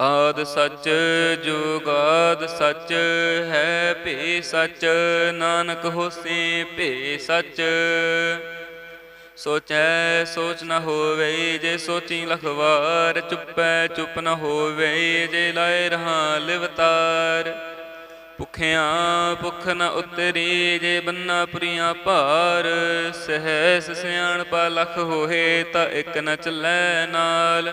ਆਦ ਸੱਚ ਜੁਗਾਦ ਸੱਚ ਹੈ, ਭੇ ਸੱਚ ਨਾਨਕ ਹੋਸੀ, ਭੇ ਸੱਚ। ਸੋਚੈ ਸੋਚ ਨ ਹੋਵੇ ਜੇ ਸੋਚੀ ਲਖਵਾਰ, ਚੁੱਪੈ ਚੁੱਪ ਨ ਹੋਵੇ ਜੇ ਲਾਏ ਰਹਾ ਲਿਵਤਾਰ। ਭੁਖਿਆਂ ਭੁਖ ਨ ਉਤਰੀ ਜੇ ਬੰਨਾ ਪੁਰੀਆਂ ਭਾਰ, ਸਹਿਸ ਸਿਆਣਪਾ ਲਖ ਹੋਏ ਤਾਂ ਇੱਕ ਨ ਚੱਲੈ ਨਾਲ।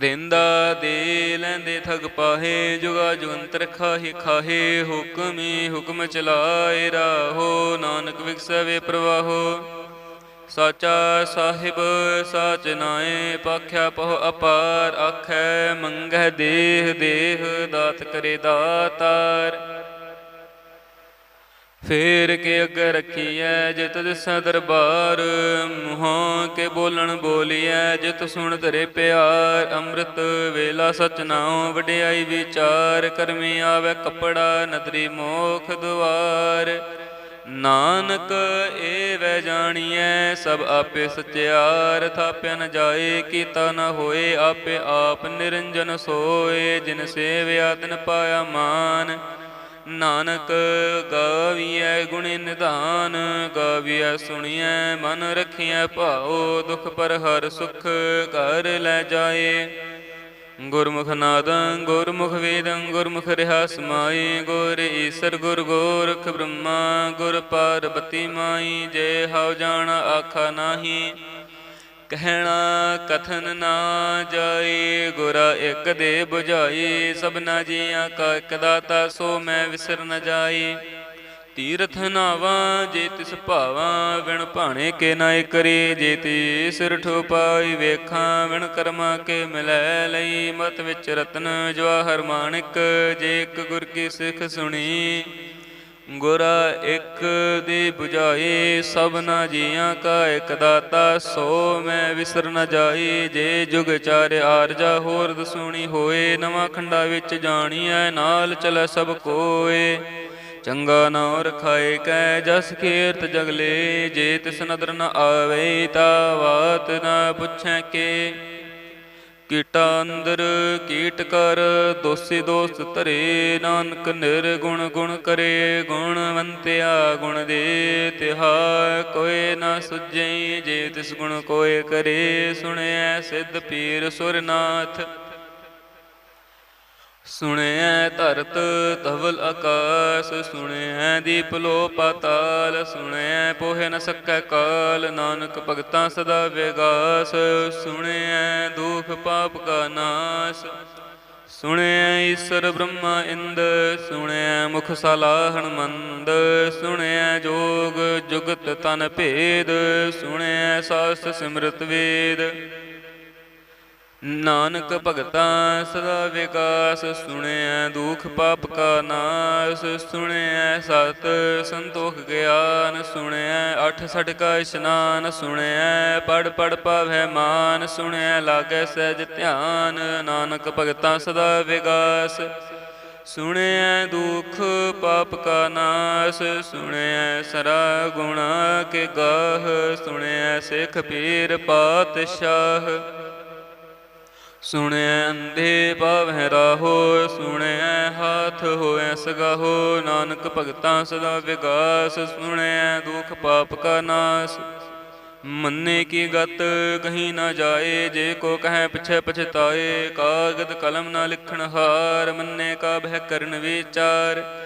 ਦਿੰਦਾ ਦੇ ਲੈਂਦੇ ਠਗ ਪਾਹੇ, ਜੁਗਾ ਜੁਗੰਤਰ ਖਾਹੀ ਖਾਹੇ, ਹੁਕਮੀ ਹੁਕਮ ਚਲਾਏ ਰਾਹੋ, ਨਾਨਕ ਵਿਖਸਵੇ ਪ੍ਰਵਾਹੋ। ਸਾਚਾ ਸਾਹਿਬ, ਸਾਚ ਨਾਏ, ਪਾਖਿਆ ਪਹੁ ਅਪਾਰ, ਆਖੈ ਮੰਗਹਿ ਦੇਹ ਦੇਹ, ਦਾਤ ਕਰੇ ਦਾਤਾਰ। ਫੇਰ ਕੇ ਅੱਗੇ ਰੱਖੀਐ ਜਿਤ ਦਿਸੈ ਦਰਬਾਰ, ਮੂੰਹੋਂ ਕੇ ਬੋਲਣ ਬੋਲੀਐ ਜਿਤ ਸੁਣ ਧਰੇ ਪਿਆਰ, ਅੰਮ੍ਰਿਤ ਵੇਲਾ ਸਚ ਨਾਉ ਵਡਿਆਈ ਵਿਚਾਰ, ਕਰਮੀ ਆਵੇ ਕਪੜਾ ਨਦਰੀ ਮੋਖ ਦੁਆਰ ਨਾਨਕ ਏ ਵੈ ਜਾਣੀਐ ਸਭ ਆਪੇ ਸਚਿਆਰ, ਥਾਪਿਆ ਨ ਜਾਏ ਕੀਤਾ ਨ ਹੋਏ ਆਪੇ ਆਪ ਨਿਰੰਜਨ ਸੋਏ, ਜਿਨ ਸੇਵਿਆ ਤਿਨ ਪਾਇਆ ਮਾਨ। ਨਾਨਕ ਗਾਵੀਐ ਗੁਣ ਨਿਧਾਨ, ਗਾਵੀਐ ਸੁਣੀਐ ਮਨ ਰਖੀਐ ਭਾਉ, ਦੁਖ ਪਰ ਹਰ ਸੁਖ ਕਰ ਲੈ ਜਾਏ। ਗੁਰਮੁਖ ਨਾਦੰ, ਗੁਰਮੁਖ ਵੇਦੰ, ਗੁਰਮੁਖ ਰਿਹਾ ਸਮਾਈ ਗੁਰ ਈਸਰ ਗੁਰ ਗੋਰਖ ਬ੍ਰਹਮਾ, ਗੁਰ ਪਾਰਬਤੀ ਮਾਈ, ਜੇ ਹਉ ਜਾਣ ਆਖਾ ਨਾਹੀ। ਕਹਿਣਾ ਕਥਨ ਨਾ ਜਾਈ ਗੁਰਾ ਇੱਕ ਦੇ 부ਝਾਈ ਸਭਨਾ ਜੀਆਂ ਕਾ ਇੱਕ ਦਾਤਾ, ਸੋ ਮੈਂ ਵਿਸਰ ਨ ਜਾਈ ਤੀਰਥ ਨਾਵਾਂ, ਜੇ ਤਿਸ ਭਾਵਾਂ, ਵਿਣ ਭਾਣੇ ਕੇ ਨਾਇ ਕਰੀ। ਜੇ ਤੀ ਸਿਰ ਠੋਪਾਈ ਵੇਖਾਂ, ਵਿਣ ਕਰਮਾ ਕੇ ਮਿਲੈ ਲਈ। ਮਤ ਵਿੱਚ ਰਤਨ ਜਵਾਹਰ ਮਾਨਿਕ, ਜੇ ਇੱਕ ਗੁਰ ਕੀ ਸਿੱਖ ਸੁਣੀ ਗੁਰਾ ਇੱਕ ਦੀ 부ਝਾਈ ਸਭਨਾ ਜੀਆਂ ਕਾ ਇੱਕ ਦਾਤਾ, ਸੋ ਮੈਂ ਵਿਸਰ ਨ ਜਾਈ। ਜੇ ਜੁਗ ਚਾਰ ਆਰਜਾ, ਹੋਰ ਦਸੂਣੀ ਹੋਏ। ਨਵਾਂ ਖੰਡਾ ਵਿੱਚ ਜਾਣੀਐ, ਨਾਲ ਚਲੈ ਸਭ ਕੋਏ। ਚੰਗਾ ਨਾਉ ਰਖਾਏ ਕੈ, ਜਸ ਕੀਰਤ ਜਗਲੇ। ਜੇ ਤਿਸ ਨਦਰ ਨ ਆਵੇ, ਤਾ ਬਾਤ ਨ ਪੁੱਛੈ ਕੇ। ਕੀਟਾ ਅੰਦਰ ਕੀਟ ਕਰ, ਦੋਸੀ ਦੋਸਤ ਧਰੇ ਨਾਨਕ ਨਿਰਗੁਣ ਗੁਣ ਕਰੇ ਗੁਣਵੰਤਿਆ ਗੁਣ ਦੇ ਤਿਹਾ। ਕੋਏ ਨਾ ਸੁਝਈ ਜੇ ਤਿਸ ਗੁਣ ਕੋਏ ਕਰੇ, ਸੁਣਿਐ ਸਿੱਧ ਪੀਰ ਸੁਰਨਾਥ। ਸੁਣਿਐ ਧਰਤ ਧਵਲ ਆਕਾਸ, ਸੁਣਿਐ ਦੀਪ ਲੋ ਪਾਤਾਲ, ਸੁਣਿਐ ਪੋਹਿ ਨ ਸਕੈ ਕਾਲ, ਨਾਨਕ ਭਗਤਾਂ ਸਦਾ ਵਿਗਾਸ, ਸੁਣਿਐ ਦੁਖ ਪਾਪ ਕਾ ਨਾਸ, ਸੁਣਿਐ ਈਸ਼ਰ ਬ੍ਰਹਮਾ ਇੰਦ, ਸੁਣਿਐ ਮੁਖ ਸਲਾਹਣ ਮੰਦ ਸੁਣਿਐ ਜੋਗ ਜੁਗਤ ਤਨ ਭੇਦ, ਸੁਣਿਐ ਸਾਸ ਸਿਮਰਤ ਵੇਦ। ਨਾਨਕ ਭਗਤਾ ਸਦਾ ਵਿਕਾਸ, ਸੁਣਿਐ ਦੁਖ ਪਾਪ ਕਾ ਨਾਸ, ਸੁਣਿਐ ਸਤ ਸੰਤੋਖ ਗਿਆਨ, ਸੁਣਿਐ ਅਠ ਸਟਕਾ ਇਸ਼ਨਾਨ, ਸੁਣਿਐ ਪੜ ਪੜ ਪਾਵੈ ਮਾਨ, ਸੁਣਿਐ ਲਾਗੈ ਸਹਿਜ ਧਿਆਨ, ਨਾਨਕ ਭਗਤਾ ਸਦਾ ਵਿਕਾਸ, ਸੁਣਿਐ ਦੁਖ ਪਾਪ ਕਾ ਨਾਸ, ਸੁਣਿਐ ਸਰਾ ਗੁਣਾ ਕੇ ਗਾਹ, ਸੁਣਿਐ ਸਿੱਖ ਪੀਰ ਪਾਤਸ਼ਾਹ। ਸੁਣਿਐ ਅੰਧੇ ਪਾਵਹਿ ਰਾਹੋ ਸੁਣਿਐ ਹਾਥ ਹੋਇ ਸਗਾਹੋ, ਨਾਨਕ ਭਗਤਾਂ ਸਦਾ ਵਿਗਾਸ ਸੁਣਿਐ ਦੁਖ ਪਾਪ ਕਾ ਨਾਸ। ਮੰਨੇ ਕੀ ਗਤ, ਕਹੀਂ ਨਾ ਜਾਏ, ਜੇ ਕੋ ਕਹੈ ਪਿਛੈ ਪਛਤਾਏ, ਕਾਗਦ ਕਲਮ ਨਾ ਲਿਖਣ ਹਾਰ, ਮੰਨੇ ਕਾ ਬਹਿ ਕਰਨ ਵਿਚਾਰ।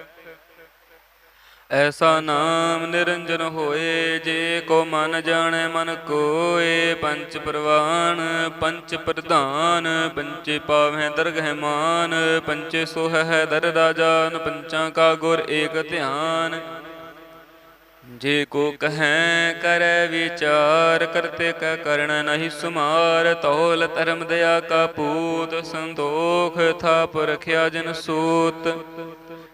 ਐਸਾ ਨਾਮ ਨਿਰੰਜਨ ਹੋਏ, ਜੇ ਕੋ ਮਨ ਜਾਣੈ ਮਨ ਕੋਏ। ਪੰਚ ਪ੍ਰਵਾਨ, ਪੰਚ ਪ੍ਰਧਾਨ, ਪੰਚੇ ਪਾਵੈ ਦਰਗਹਿ ਮਾਨ। ਪੰਚੇ ਸੋਹੈ ਦਰ ਰਾਜਾਨ ਪੰਚਾਂ ਕਾ ਗੁਰ ਏਕ ਧਿਆਨ। ਜੇ ਕੋ ਕਹੈ, ਕਰੈ ਵਿਚਾਰ, ਕਰਤੇ ਕੈ ਕਰਣ ਨਹੀਂ ਸੁਮਾਰ। ਤੌਲ ਧਰਮ ਦਇਆ ਕਾ ਪੂਤ, ਸੰਤੋਖ ਥਾਪ ਰਖਿਆ ਜਨ ਸੂਤ।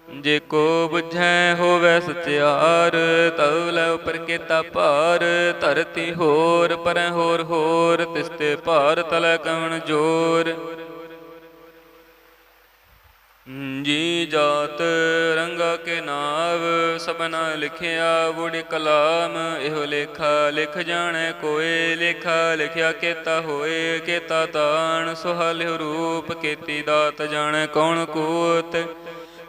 ਜੇ ਕੋ ਬੁਝੈ ਹੋਵੇ ਸਚਿਆਰ ਤਉ ਲੈ ਉਪਰ ਕੀਤਾ ਭਾਰ, ਧਰਤੀ ਹੋਰ, ਪਰੈ ਹੋਰ ਹੋਰ ਤਿਸਤੇ ਭਾਰ ਤਲੈ ਕਵਣ ਜੋਰ। ਜੀ ਜਾਤ ਰੰਗਾ ਕੇ ਨਾਵ ਸਭਨਾ ਲਿਖਿਆ ਬੁੜੀ ਕਲਾਮ, ਇਹੋ ਲੇਖਾ ਲਿਖ ਜਾਣੈ ਕੋਏ, ਲੇਖਾ ਲਿਖਿਆ ਕੇਤਾ ਹੋਏ, ਕੇਤਾ ਤਾਣ, ਸੁਹਾਲਿਓ ਰੂਪ ਕੇਤੀ ਦਾਤ ਜਾਣੈ ਕੌਣ ਕੂਤ।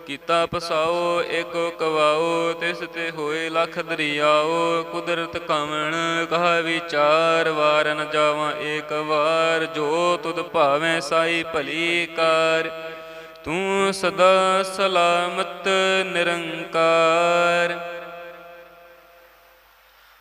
ਕੀਤਾ ਪਸਾਓ ਏਕੋ ਕਵਾਓ, ਤਿਸ ਤੇ ਹੋਏ ਲਖ ਦਰਿਆਓ। ਕੁਦਰਤ ਕਵਣ ਕਹਾ ਵਿਚਾਰ ਵਾਰ ਜਾਵਾਂ, ਏਕ ਵਾਰ ਜੋ ਤੁਧ ਭਾਵੇਂ ਸਾਈ ਭਲੀ ਕਾਰ। ਤੂੰ ਸਦਾ ਸਲਾਮਤ ਨਿਰੰਕਾਰ।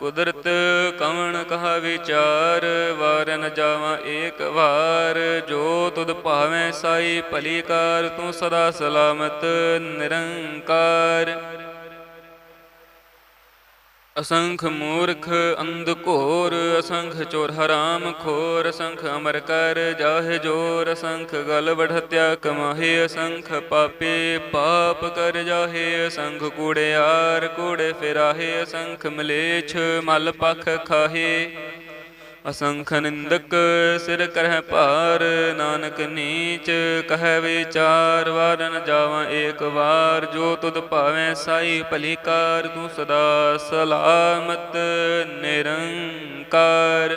ਕੁਦਰਤ ਕਵਣ ਕਹਾ ਵਿਚਾਰ ਵਾਰ ਜਾਵਾਂ ਏਕ ਵਾਰ। ਜੋ ਤੁਧ ਭਾਵੇਂ ਸਾਈ ਭਲੀ ਕਾਰ, ਤੂੰ ਸਦਾ ਸਲਾਮਤ, ਨਿਰੰਕਾਰ। ਅਸੰਖ ਮੂਰਖ ਅੰਧ ਘੋਰ, ਅਸੰਖ ਚੋਰ ਹਰਾਮ ਖੋਰ, ਅਸੰਖ ਅਮਰ ਕਰ ਜਾਹੇ ਜੋਰ, ਅਸੰਖ ਗਲ ਬੜਹਤਿਆ ਕਮਾਹੇ, ਅਸੰਖ ਪਾਪੇ ਪਾਪ ਕਰ ਜਾਹੇ, ਅਸੰਖ ਕੂੜਿਆਰ ਕੂੜੇ ਫਿਰਾਹੇ, ਅਸੰਖ ਮਲੇਛ ਮਲ ਪਖ ਖਾਹੇ। ਅਸੰਖ ਨਿੰਦਕ ਸਿਰ ਕਰਹਿ ਭਾਰ, ਨਾਨਕ ਨੀਚ ਕਹੈ ਵਿਚਾਰ ਵਾਰ ਜਾਵਾਂ ਏਕ ਵਾਰ, ਜੋ ਤੁਧ ਭਾਵੇਂ ਸਾਈ ਭਲੀ ਕਾਰ, ਤੂੰ ਸਦਾ ਸਲਾਮਤ ਨਿਰੰਕਾਰ।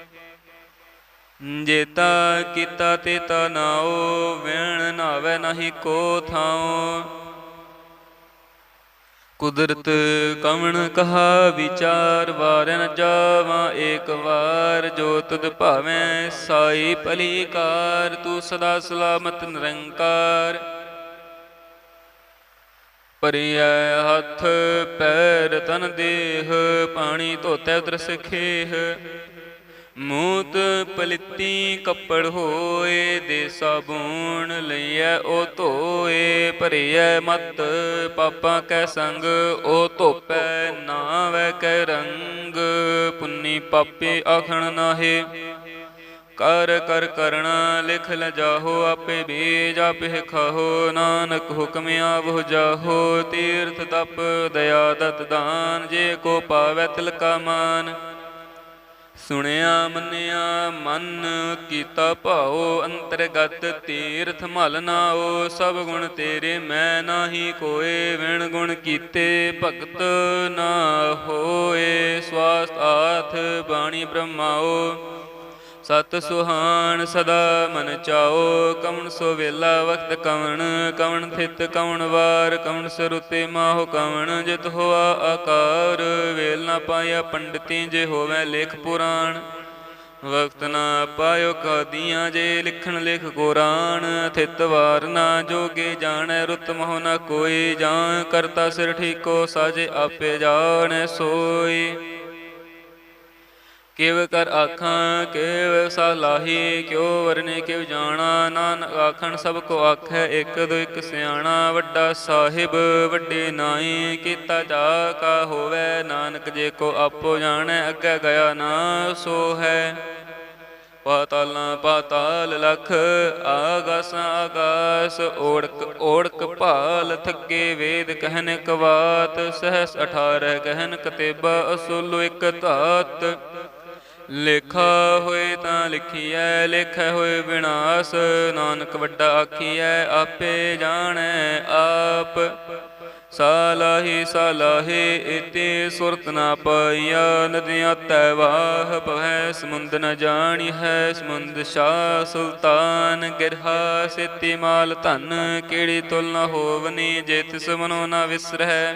ਜੇਤਾ ਕੀਤਾ ਤੇਤਾ ਨਾਉ, ਵਿਣ ਨਾਵੇ ਨਹੀਂ ਕੋ ਥਾਉ। ਕੁਦਰਤ ਕਵਣ ਕਹਾ ਵਿਚਾਰ ਵਾਰ ਨ ਜਾਵਾਂ ਏਕ ਵਾਰ। ਜੋ ਤੁਧ ਭਾਵੇਂ ਸਾਈ ਭਲੀ ਕਾਰ ਤੂੰ ਸਦਾ ਸਲਾਮਤ ਨਿਰੰਕਾਰ। ਪਰਿਐ ਹੱਥ, ਪੈਰ ਤਨ ਦੇਹ, ਪਾਣੀ ਧੋਤੈ ਉਤਰ ਸਖੇਹ ਮੂਤ ਪਲਿੱਤੀ ਕੱਪੜ ਹੋਏ ਦੇ ਸਾਬੂਣ ਲਈਐ, ਉਹ ਧੋਏ, ਭਰੀਐ ਮਤ। ਪਾਪਾਂ ਕੈ ਸੰਗ, ਉਹ ਧੋਪੈ ਨਾਵੈ ਕੈ ਰੰਗ। ਪੁੰਨੀ ਪਾਪੀ ਆਖਣ ਨਾਹੇ, ਕਰ ਕਰ ਕਰਣਾ, ਲਿਖ ਲ ਜਾਹੋ, ਆਪੇ ਬੀਜ ਆਪੇ ਖਾਹੋ। ਨਾਨਕ ਹੁਕਮ ਆਵਹੁ ਜਾਹੋ, ਤੀਰਥ ਤਪ, ਦਇਆ ਦਤ ਦਾਨ, ਜੇ ਕੋ ਪਾਵੈ ਤਿਲਕਾ ਮਾਨ। ਸੁਣਿਆ, ਮੰਨਿਆ, ਮਨ ਕੀਤਾ ਭਾਉ, ਅੰਤਰਗਤ ਤੀਰਥ ਮਲ ਨਾਓ ਸਭ ਗੁਣ ਤੇਰੇ ਮੈਂ ਨਾਹੀ ਕੋਏ, ਵਿਣ ਗੁਣ ਕੀਤੇ ਭਗਤ ਨਾ ਹੋਏ ਸਵਾਸ ਬਾਣੀ ਬ੍ਰਹਮਾਓ ਸਤ ਸੁਹਾਨ ਸਦਾ ਮਨ ਚਾਓ, ਕਵਣ ਸੋ ਵੇਲਾ ਵਕਤ ਕਵਣ ਕਵਣ ਥਿਤ ਕਵਣ ਵਾਰ, ਕਵਣ ਸਰੁਤੇ ਮਾਹੁ ਕਵਣ, ਜਿਤ ਹੋਆ ਆਕਾਰ, ਵੇਲ ਨਾ ਪਾਇਆ ਪੰਡਤੀ ਜੇ ਹੋਵੇ ਲੇਖ ਪੁਰਾਣ। ਵਕਤ ਨਾ ਪਾਇਓ ਕਾਦੀਆਂ ਜੇ ਲਿਖਣ ਲਿਖ ਕੁਰਾਨ ਥਿਤ ਵਾਰ ਨਾ ਜੋਗੇ ਜਾਣੈ ਰੁਤ ਮੋਹ ਨਾ ਕੋਈ, ਜਾਂ ਕਰਤਾ ਸਿਰ ਠੀਕੋ ਸਾਜੇ ਆਪੇ ਜਾਣੈ ਸੋਈ। ਕਿਵ ਕਰ ਆਖਾਂ, ਕਿਵ ਸਲਾਹੀ, ਕਿਉ ਵਰਨੇ, ਕਿਵ ਜਾਣਾ, ਨਾਨਕ ਆਖਣ, ਸਭ ਕੋ ਆਖੈ ਇਕ ਦੋ ਇਕ ਸਿਆਣਾ, ਵੱਡਾ ਸਾਹਿਬ, ਵੱਡੇ ਨਾਈ, ਕੀਤਾ ਜਾ ਕਾ ਹੋਵੇ, ਨਾਨਕ ਜੇ ਕੋ ਆਪੋ ਜਾਣੈ, ਅੱਗੇ ਗਿਆ ਨਾ ਸੋ ਹੈ। ਪਾਤਾਲਾਂ, ਪਾਤਾਲ ਲਖ, ਆਗਾਸ ਆਗਾਸ, ਓੜਕ ਓੜਕ ਭਾਲ, ਥੱਕੇ ਵੇਦ ਕਹਿਨ ਕਵਾਤ, ਸਹਸ 18 ਕਹਿਨ ਕਤੇਬਾ, ਅਸੁਲ ਇਕ ਧਾਤ। ਲੇਖਾ ਹੋਏ ਤਾਂ ਲਿਖੀਐ, ਲੇਖੈ ਹੋਏ ਵਿਨਾਸ਼ ਨਾਨਕ ਵੱਡਾ ਆਖੀਐ, ਆਪੇ ਜਾਣੈ ਆਪ। ਸਾਲਾਹੀ ਸਾਲਾਹੀ, ਇਤੇ ਸੁਰਤ ਨਾ ਪਾਈਆ। ਨਦੀਆਂ ਤੈ ਵਾਹ ਭਵੈ ਸਮੁੰਦ ਨ ਜਾਣੀ ਹੈ ਸਮੁੰਦ ਸ਼ਾ ਸੁਲਤਾਨ ਗਿਰਹਾ, ਸੇਤੀ ਮਾਲ ਧਨ। ਕਿਹੜੀ ਤੁਲ ਨ ਹੋਵਨੀ, ਜੇ ਤਿਸ ਮਨੋ ਨ ਵਿਸਰਹਿ।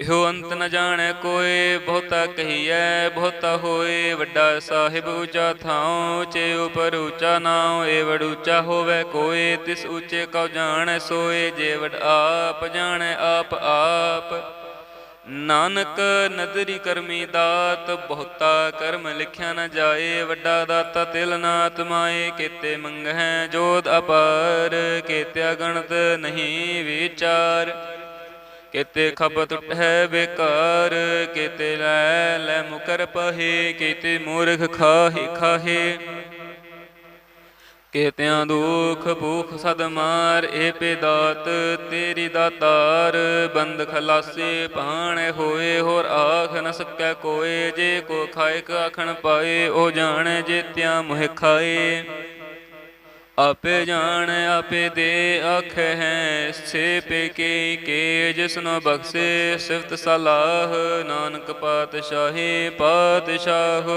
ਇਹੋ ਅੰਤ ਨ ਜਾਣੈ ਕੋਏ, ਬਹੁਤਾ ਕਹੀਐ, ਬਹੁਤਾ ਹੋਏ। ਵੱਡਾ ਸਾਹਿਬ ਉੱਚਾ ਥਾਉ, ਉੱਚੇ ਉਪਰ ਉੱਚਾ ਨਾਉ। ਏ ਵਡ ਉੱਚਾ ਹੋਵੇ ਕੋਏ, ਤਿਸ ਉੱਚੇ ਕਉ ਜਾਣੈ ਸੋਏ। ਜੇ ਵਡ ਆਪ ਜਾਣੈ, ਆਪ ਆਪ। ਨਾਨਕ ਨਦਰੀ ਕਰਮੀ ਦਾਤ, ਬਹੁਤਾ ਕਰਮ ਲਿਖਿਆ ਨ ਜਾਏ। ਵੱਡਾ ਦਾਤਾ ਤਿਲ ਨਾ ਤਮਾਏ ਕੀਤੇ ਮੰਗਹਿ ਜੋਤ ਅਪਾਰ। ਕੀਤਿਆ ਗਣਤ ਨਹੀਂ ਵਿਚਾਰ। ਕਿਤੇ ਖਪਤ ਉਠੈ ਬੇਕਾਰ, ਕਿਤੇ ਲੈ ਲੈ ਮੁਕਰ ਪਹੇ, ਕਿਤੇ ਮੂਰਖ ਖਾਹੀ ਖਾਹੇ। ਕਿਤਿਆਂ ਦੁਖ ਭੂਖ ਸਦ ਮਾਰ ਏ ਪੇ ਦਾਤ ਤੇਰੀ। ਦਾਤਾਰ ਬੰਦ ਖਲਾਸੇ ਪਾਣ ਹੋਏ, ਹੋਰ ਆਖ ਨ ਸਕੈ ਕੋਏ, ਜੇ ਕੋ ਖਾਇ ਆਖਣ ਪਾਏ, ਉਹ ਜਾਣੇ ਜੇਤਿਆਂ ਮੁਹਿ ਖਾਏ। ਆਪੇ ਜਾਣ ਆਪੇ ਦੇ ਆਖੇ ਹੈ ਸੇ ਪੇ ਕੇ ਕੇ ਜਿਸਨੋ ਬਖਸ਼ੇ ਸਿਫਤ ਸਲਾਹ, ਨਾਨਕ ਪਾਤਸ਼ਾਹੀ ਪਾਤਸ਼ਾਹ।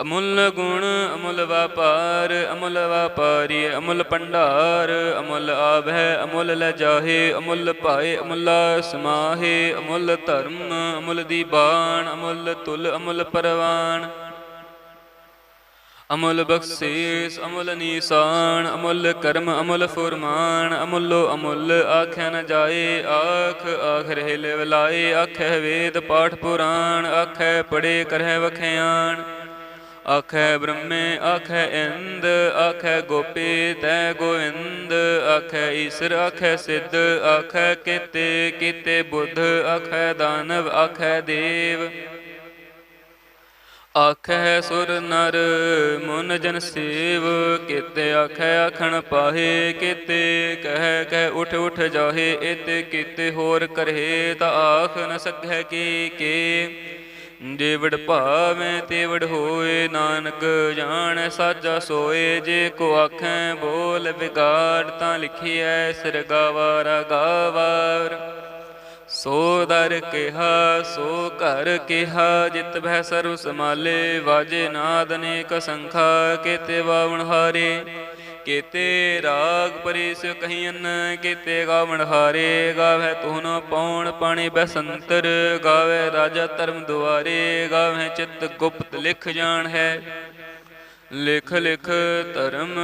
ਅਮੁੱਲ ਗੁਣ, ਅਮੁੱਲ ਵਪਾਰ, ਅਮੁੱਲ ਵਪਾਰੀ, ਅਮੁੱਲ ਭੰਡਾਰ, ਅਮੁੱਲ ਆਭੈ ਅਮੁੱਲ ਲੈ ਜਾਹੇ ਅਮੁੱਲ ਭਾਏ, ਅਮੁੱਲ ਸਮਾਹੇ, ਅਮੁੱਲ ਧਰਮ, ਅਮੁੱਲ ਦੀਬਾਨ ਅਮੁੱਲ ਤੁਲ, ਅਮੁੱਲ ਪਰਵਾਨ ਅਮੁੱਲ ਬਖਸ਼ੀਸ, ਅਮੁੱਲ ਨੀਸਾਨ, ਅਮੁੱਲ ਕਰਮ, ਅਮੁੱਲ ਫੁਰਮਾਨ, ਅਮੁੱਲੋ ਅਮੁੱਲ ਆਖਿਆ ਨ ਜਾਏ, ਆਖ ਆਖ ਰਹੇ ਲਿਵਲਾਏ ਆਖੈ ਵੇਦ ਪਾਠ ਪੁਰਾਣ ਆਖੈ ਪੜੇ ਕਰਹਿ ਵਖਿਆਣ। ਆਖੈ ਬ੍ਰਹਮੇ ਆਖੈ ਇੰਦ ਆਖੈ ਗੋਪੀ ਤੈ ਗੋਇੰਦ ਆਖੈ ਈਸ਼ਰ ਆਖੈ ਸਿੱਧ ਆਖੈ ਕੀਤੇ ਕੀਤੇ ਬੁੱਧ ਆਖੈ ਦਾਨਵ ਆਖੈ ਦੇਵ। ਆਖੈ ਸੁਰ ਨਰ, ਮਨ ਜਨ ਸੇਵ, ਕੀਤੇ ਆਖੈ ਆਖਣ ਪਾਹੇ, ਕਿਤੇ ਕਹਿ ਕਹਿ ਉਠ ਉਠ ਜਾਹੇ ਇਤੇ ਕੀਤੇ ਹੋਰ ਕਰਹਿ, ਤਾਂ ਆਖ ਨ ਸਕੈ ਕੀ ਕੇ। ਜੇਵੜ ਭਾਵੇਂ ਤੇਵੜ ਹੋਏ, ਨਾਨਕ ਜਾਣੈ ਸਾਜਾ ਸੋਏ, ਜੇ ਕੋ ਆਖੈ ਬੋਲ ਵਿਗਾੜ, ਤਾਂ ਲਿਖੀਐ, ਸਿਰ ਗਾਵਾਰਾ ਗਾਵਾਰ। ਸੋ ਦਰ ਕਿਹਾ, ਸੋ ਘਰ ਕਿਹਾ, ਜਿਤ ਭੈ ਸਰੁ ਸਮਾਲੇ ਵਾਜੇ ਨਾਦ ਅਨੇਕ ਸੰਖਾ, ਕੇਤੇ ਬਾਵਣ ਹਾਰੇ। ਕੇਤੇ ਰਾਗ ਪਰਿਸ ਕਹੀਨ ਕੇਤੇ ਗਾਵਣ ਹਾਰੇ। ਗਾਵੇ ਤੁਹਨ ਪੌਣ ਪਾਣੀ ਬਸੰਤਰ ਗਾਵੇ ਰਾਜਾ ਧਰਮ ਦੁਆਰੇ ਗਾਵੇ ਚਿਤ ਗੁਪਤ ਲਿਖ ਜਾਣ ਹੈ। ਲਿਖ ਲਿਖ ਧਰਮ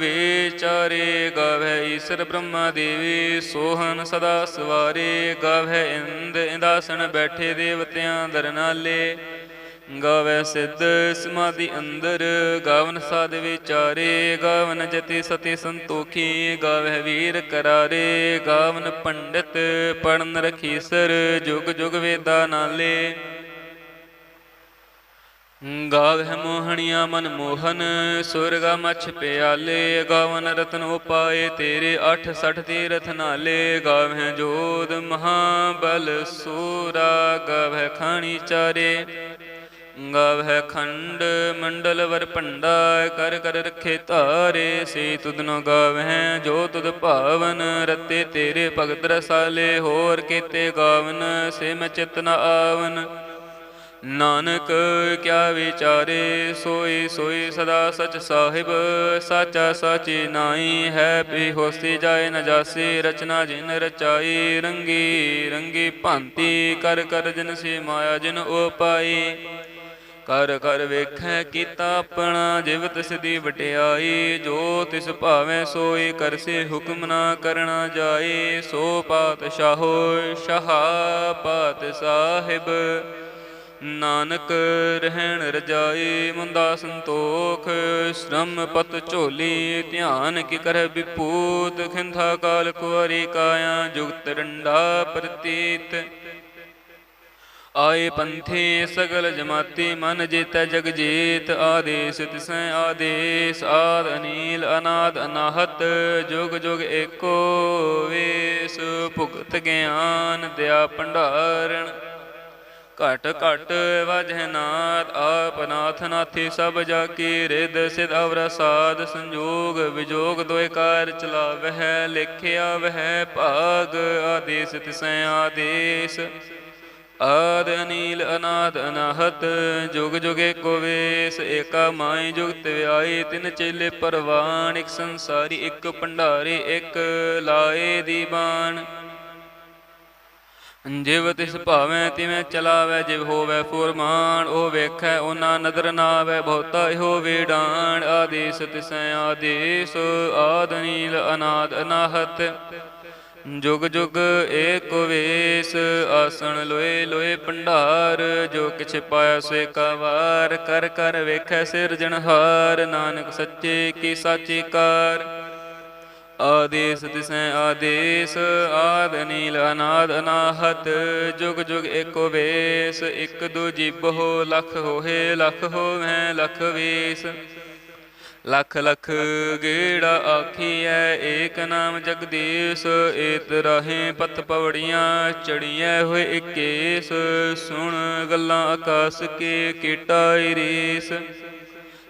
ਵਿਚਾਰੇ ਗਾਵੇ ਈਸ਼ਰ ਬ੍ਰਹਮਾ ਦੇਵੀ ਸੋਹਨ ਸਦਾ ਸਵਾਰੇ ਗਾਵੇ ਇੰਦ ਇੰਦਾਸਣ ਬੈਠੇ ਦੇਵਤਿਆਂ ਦਰਨਾਲੇ। ਗਾਵੇ ਸਿੱਧ ਸਮਾਧੀ ਅੰਦਰ, ਗਾਵਨ ਸਾਧ ਵਿਚਾਰੇ, ਗਾਵਨ ਜਤੀ ਸਤੀ ਸੰਤੋਖੀ ਗਾਵੇ ਵੀਰ ਕਰਾਰੇ, ਗਾਵਨ ਪੰਡਿਤ ਪੜਨ ਰਖੀਸਰ ਜੁਗ ਜੁਗ ਵੇਦਾ ਨਾਲੇ। ਗਾਵਹਿ ਮੋਹਣੀਆਂ ਮਨ ਮੋਹਨ, ਸੁਰਗਾ ਮਛ ਪਿਆਲੇ, ਗਾਵਨ ਰਤਨ ਉਪਾਏ, ਤੇਰੇ 68 ਤੀਰਥ ਨਾਲੇ ਗਾਵਹਿ ਜੋਦ ਮਹਾਬਲ, ਸੂਰਾ ਗਾਵਹਿ ਖਾਣੀ ਚਾਰੇ। ਗਾਵਹਿ ਖੰਡ, ਮੰਡਲ ਵਰ ਭੰਡਾ, ਕਰ ਕਰ ਰਖੇ ਧਾਰੇ, ਸੇ ਤੁਧਨੋ ਗਾਵਹਿ ਜੋ ਤੁਧ ਭਾਵਨ, ਰਤੇ ਤੇਰੇ ਭਗਤ ਰਸਾਲੇ, ਹੋਰ ਕੀਤੇ ਗਾਵਨ, ਸੇ ਮੈਂ ਚਿਤ ਨ ਆਵਨ। ਨਾਨਕ, ਕਿਆ ਵਿਚਾਰੇ ਸੋਈ ਸੋਈ ਸਦਾ ਸਚ ਸਾਹਿਬ, ਸਾਚਾ ਸਾਚੀ ਨਾਈ ਹੈ ਪੀ ਹੋਸੀ ਜਾਏ ਨ ਜਾਸੀ, ਰਚਨਾ ਜਿਨ ਰਚਾਈ, ਰੰਗੀ ਰੰਗੀ ਭਾਂਤੀ, ਕਰ ਕਰ ਜਿਨ ਸੇ ਮਾਇਆ ਜਿਨ ਉਪਾਈ ਕਰ ਕਰ ਵੇਖੈ ਕੀਤਾ ਆਪਣਾ, ਜਿਵ ਤਿਸ ਦੀ ਵਟਿਆਈ, ਜੋ ਤਿਸ ਭਾਵੇਂ ਸੋਈ ਕਰਸੇ ਹੁਕਮ ਨਾ ਕਰਨਾ ਜਾਏ। ਸੋ ਪਾਤਸ਼ਾਹੋ, ਸ਼ਾਹ ਪਾਤ ਸਾਹਿਬ ਨਾਨਕ ਰਹਿਣ ਰਜਾਈ ਮੁੰਦਾ ਸੰਤੋਖ, ਸ਼ਰਮ ਪਤ ਝੋਲੀ ਧਿਆਨ ਕੀ ਕਰੈ ਵਿਪੂਤ, ਖਿੰਥਾ ਕਾਲ ਕੁਆਰੀ ਕਾਇਆ ਜੁਗਤ ਰੰਡਾ ਪ੍ਰਤੀਤ। ਆਏ ਪੰਥੇ ਸਗਲ ਜਮਾਤੀ ਮਨ ਜੀਤੈ ਜਗ ਜੀਤ ਆਦੇਸ ਤਿਸੈ ਆਦੇਸ, ਆਦ ਅਨੀਲ ਅਨਾਦ ਅਨਾਹਤ, ਜੁਗ ਜੁਗ ਏਕੋ ਵੇਸ, ਭੁਗਤ ਗਿਆਨ ਦਿਆ ਭੰਡਾਰਣ ਘਟ ਘਟ ਵਜਹ ਨਾਥ ਆਪ ਨਾਥ ਨਾਥੀ ਸਭ ਜਾ ਕੀ ਰਿਦ ਸਿਧ ਅਵਰ ਸਾਧ ਸੰਜੋਗ, ਵਿਜੋਗ ਦੋਇ ਕਾਰ ਚਲਾਵਹਿ, ਲਿਖਿਆ ਵਹਿ ਭਾਗ, ਆਦੇਸ ਤਿਸੈ ਆਦੇਸ। ਆਦ ਅਨੀਲ ਅਨਾਦ ਅਨਾਹਤ, ਜੁਗ ਜੁਗੇ ਕੋ ਵੇਸ, ਏਕਾ ਮਾਈ ਜੁਗਤ ਵਿਆਈ ਤਿਨ ਚੇਲੇ ਪਰਵਾਨ, ਇੱਕ ਸੰਸਾਰੀ, ਇੱਕ ਭੰਡਾਰੀ, ਇੱਕ ਲਾਏ ਦੀਵਾਨ ਜਿਵ ਤਿਸ ਭਾਵੇਂ ਤਿਵੇਂ ਚਲਾਵੇ, ਜਿਵ ਹੋਵੇ ਫੁਰਮਾਨ, ਉਹ ਵੇਖੈ ਉਹਨਾਂ ਨਦਰ ਨਾ ਆਵੇ ਬਹੁਤਾ ਇਹੋ ਵੇਡਾਨ ਆਦੇਸ ਤਿਸੈ ਆਦੇਸ, ਆਦ ਨੀਲ ਅਨਾਦ ਅਨਾਹਤ। ਜੁਗ ਜੁਗ ਏਕ ਵੇਸ, ਆਸਣ ਲੋਏ ਲੋਏ ਭੰਡਾਰ, ਜੋ ਕਿਛ ਪਾਇਆ ਸੋ ਏਕਾ ਕਰ ਕਰ ਵੇਖੈ ਸਿਰਜਣਹਾਰ, ਨਾਨਕ ਸੱਚੇ ਕੀ ਸਾਚੀ ਕਾਰ। ਆਦੇਸ ਤਿਸੈ ਆਦੇਸ, ਆਦ ਨੀਲ ਅਨਾਦ ਅਨਾਹਤ, ਜੁਗ ਜੁਗ ਏਕੋ ਵੇਸ, ਇਕ ਦੂ ਜਿਬਹੋ ਲਖ ਹੋਏ ਲਖ ਹੋਵੇ, ਲਖ ਵੇਸ। ਲਖ ਲਖ ਗੇੜਾ ਆਖੀਐ, ਏਕ ਨਾਮ ਜਗਦੀਸ਼, ਏਤ ਰਾਹੇ ਪਤ ਪਵੜੀਆਂ, ਚੜੀਐ ਹੋਏ ਇਕੇਸ। ਸੁਣ ਗੱਲਾਂ ਆਕਾਸ ਕੇ, ਕੀਟਾ ਰੀਸ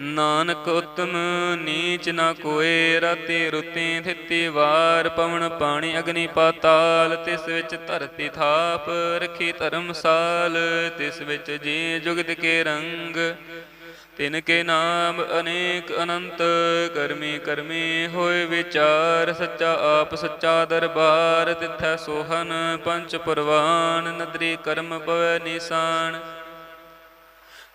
ਨਾਨਕ ਉਤਮ, ਨੀਚ ਨਾ ਕੋਏ, ਰਾਤੀ ਰੁਤੀ ਥਿੱਤੀ ਵਾਰ, ਪਵਨ ਪਾਣੀ ਅਗਨੀ ਪਾਤਾਲ, ਤਿਸ ਵਿੱਚ ਧਰਤੀ ਥਾਪ, ਰਖੀ ਧਰਮਸਾਲ ਤਿਸ ਵਿੱਚ ਜੀ ਜੁਗਤ ਕੇ ਰੰਗ। ਤਿਨ ਕੇ ਨਾਮ ਅਨੇਕ ਅਨੰਤ, ਕਰਮੀ ਕਰਮੀ ਹੋਏ ਵਿਚਾਰ, ਸੱਚਾ ਆਪ ਸੱਚਾ ਦਰਬਾਰ, ਤਿਥੈ ਸੋਹਨ ਪੰਚ ਪਰਵਾਨ, ਨਦਰੀ ਕਰਮ ਪਵੈ ਨਿਸ਼ਾਨ।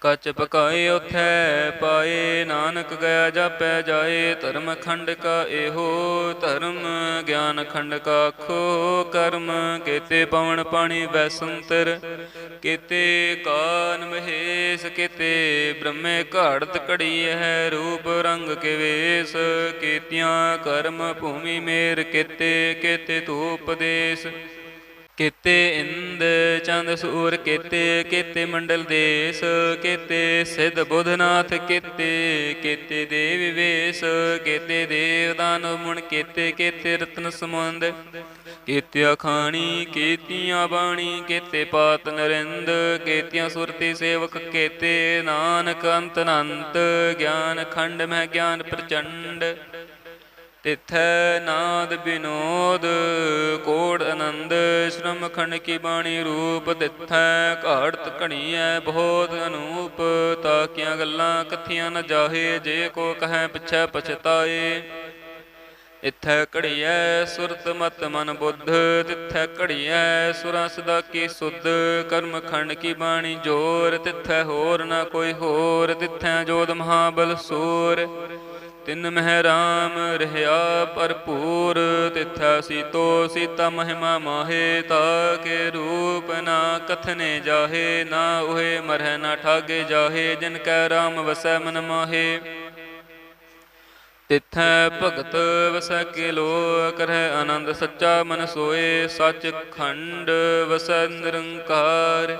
ਕੱਚ ਪਕਾਏ ਉਥੈ ਪਾਏ, ਨਾਨਕ ਗਿਆ ਜਾਪੈ ਜਾਏ, ਧਰਮ ਖੰਡ ਕਾ ਇਹੋ ਧਰਮ, ਗਿਆਨ ਖੰਡ ਕਾ ਖੋ ਕਰਮ, ਕੀਤੇ ਪਵਨ ਪਾਣੀ ਵੈਸੰਤਰ, ਕੀਤੇ ਕਾਨ ਮਹੇਸ਼, ਕੀਤੇ ਬ੍ਰਹਮੇ ਘਾੜਤ ਘੜੀ ਹੈ ਰੂਪ ਰੰਗ ਕੇ ਵੇਸ, ਕੀਤਿਆਂ ਕਰਮ ਭੂਮੀ ਮੇਰ, ਕੀਤੇ ਕੀਤੇ ਧੂਪ ਉਪਦੇਸ਼ ਕੀਤੇ ਇੰਦ ਚੰਦ ਸੂਰ, ਕੇਤੇ, ਕੀਤੇ ਮੰਡਲ ਦੇਸ, ਕੇਤੇ ਸਿਧ ਬੁੱਧਨਾਥ, ਕੀਤੇ ਕੀਤੇ ਦੇਵ ਵੇਸ ਕੀਤੇ ਦੇਵ ਦਾਨਵ ਮੁਨ ਕੀਤੇ, ਕੇਤੇ ਰਤਨ ਸਮੁੰਦ, ਕੀਤੇ ਅਖਾਣੀ, ਕੀਤੀਆਂ ਬਾਣੀ, ਕੀਤੇ ਪਾਤ ਨਰਿੰਦ, ਕੀਤੀਆਂ ਸੁਰਤੀ ਸੇਵਕ, ਕੀਤੇ ਨਾਨਕ ਅੰਤ ਅਨੰਤ, ਗਿਆਨ ਖੰਡ ਮਹਿ ਗਿਆਨ ਪ੍ਰਚੰਡ। ਤਿਥੈ ਨਾਦ ਬਿਨੋਦ, ਕੋੜ ਆਨੰਦ, ਸ਼੍ਰਮ ਖੰਡ ਕੀ ਬਾਣੀ ਰੂਪ ਤਿਥੈ, ਘਾੜਤ ਘਣੀਐ ਬਹੁਤ ਅਨੂਪ ਤਾਕੀਆਂ ਗੱਲਾਂ ਕਥੀਆਂ ਨ ਜਾਹੇ, ਜੇ ਕੋ ਕਹੈ ਪਿਛੈ ਪਛਤਾਏ। ਇਥੈ ਘੜੀਐ ਸੁਰਤ ਮਤ ਮਨ ਬੁੱਧ, ਤਿਥੈ ਘੜੀਐ ਸੁਰਾਂ ਸਦਾ ਕੀ ਸੁਧ, ਕਰਮ ਖੰਡ ਕੀ ਬਾਣੀ ਜੋਰ, ਤਿਥੈ ਹੋਰ ਨਾ ਕੋਈ ਹੋਰ, ਤਿਥੈ ਜੋਦ ਮਹਾਬਲ ਸੂਰ। ਤਿਨ ਮਹਿ ਰਾਮ ਰਹਿਆ ਭਰਪੂਰ, ਤਿਥੈ ਸੀਤੋ ਸੀਤਾ ਮਹਿਮਾ ਮਾਹੇ, ਤਾ ਕੇ ਰੂਪ ਨਾ ਕਥਨੇ ਜਾਹੇ, ਨਾ ਉਹੇ ਮਰਹਿ ਨਾ ਠਾਗੇ ਜਾਹੇ, ਜਿਨ ਕੈ ਰਾਮ ਵਸੈ ਮਨ ਮਾਹੇ। ਤਿਥੈ ਭਗਤ ਵਸੈ ਕੇ ਲੋ ਕਰੈ ਆਨੰਦ ਸੱਚਾ ਮਨ ਸੋਏ, ਸੱਚ ਖੰਡ ਵਸੈ ਨਿਰੰਕਾਰ।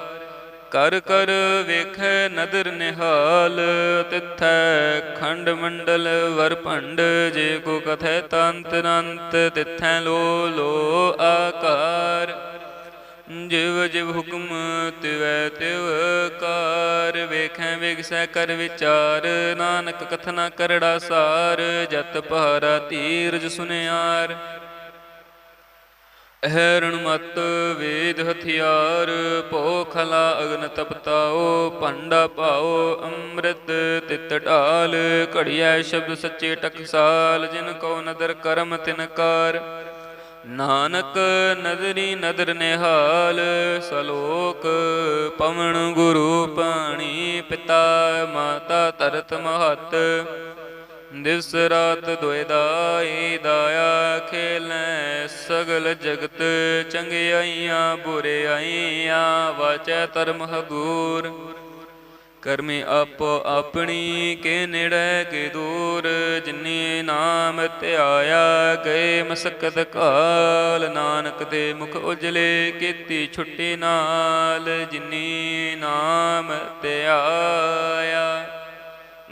ਕਰ ਕਰ ਵੇਖੈ ਨਦਰ ਨਿਹਾਲ, ਤਿਥੈ ਖੰਡ ਮੰਡਲ ਵਰ ਭੰਡ, ਜੇ ਕੋ ਕਥੈ ਤੰਤ ਅਨੰਤ ਤਿਥੈ ਲੋ ਲੋ ਆਕਾਰ। ਜਿਵ ਜਿਵ ਹੁਕਮ ਤਿਵੈ ਤਿਵ ਕਾਰ, ਵੇਖੈ ਵਿਗਸੈ ਕਰ ਵਿਚਾਰ, ਨਾਨਕ ਕਥਨਾ ਕਰੜਾ ਸਾਰ, ਜਤ ਪਹਾਰਾ ਧੀਰਜ ਸੁਨਿਆਰ। ਹੈਰਣ ਮਤ ਵੇਦ ਹਥਿਆਰ ਪੋਖਲਾ ਅਗਨ ਤਪਤਾਓ ਭਾਂਡਾ ਪਾਓ ਅੰਮ੍ਰਿਤ ਤਿਤ ਢਾਲ, ਘੜੀਐ ਸ਼ਬਦ ਸੱਚੇ ਟਕਸਾਲ ਜਿਨ ਕੋ ਨਦਰ ਕਰਮ ਤਿਨ ਕਾਰ। ਨਾਨਕ ਨਦਰੀ ਨਦਰ ਨਿਹਾਲ, ਸਲੋਕ ਪਵਨ ਗੁਰੂ ਪਾਣੀ ਪਿਤਾ, ਮਾਤਾ ਧਰਤ ਮਹਤ। ਦਿਵਸ ਰਾਤ ਦੁਇ ਦਾਈ ਦਾਇਆ ਖੇਲੈ, ਸਗਲ ਜਗਤ ਚੰਗਿਆਈਆਂ, ਬੁਰਿਆਈਆਂ, ਵਾਚੈ ਧਰਮ ਹਦੂਰ ਕਰਮੀ ਆਪੋ ਆਪਣੀ ਕੇ ਨੇੜੇ ਕੇ ਦੂਰ, ਜਿਨੀ ਨਾਮ ਧਿਆਇਆ ਗਏ ਮਸਕਤ ਕਾਲ। ਨਾਨਕ ਦੇ ਮੁਖ ਉਜਲੇ ਕੀਤੀ ਛੁੱਟੀ ਨਾਲ, ਜਿਨੀ ਨਾਮ ਧਿਆਇਆ